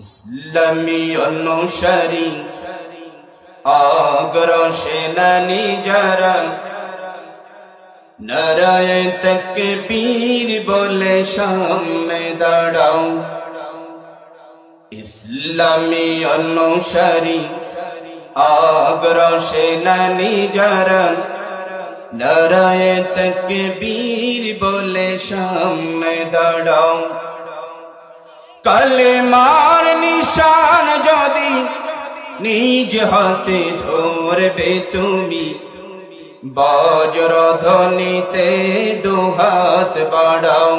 ইসলামী অনুসারী অগ্রসেনানি যারা নারায় তকবীর বলে সামনে দাঁড়াও। ইসলামী অনুসারী অগ্রসেনানি যারা নারায় তকবীর বলে সামনে দাঁড়াও। কালেমার নিশান যদি নিজ হাতে ধরবে তুমি, বজ্র ধ্বনিতে দুহাত বাড়াও।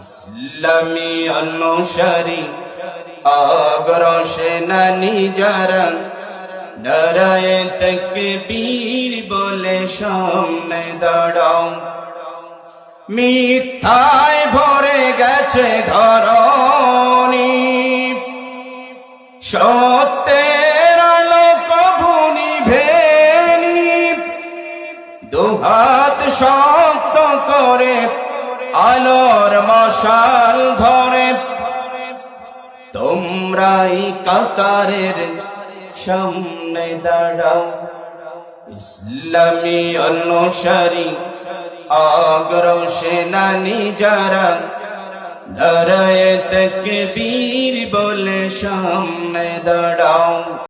ইসলামী অনুসারী অগ্রসেনানি যারা নারায় তকবীর বলে সামনে দাঁড়াও। মিথ্যায় ভরে গেছে ধরণী সত্যের আলো কভু নিভেনি দুহাত শক্ত করে আলোর মশাল ধরে। তোমরাই কাতারের সামনে দাঁড়াও, ইসলামী অনুসারী, অগ্রসেনানি যারা দাঁড়ায় তকবীর বলে সামনে দাঁড়াও।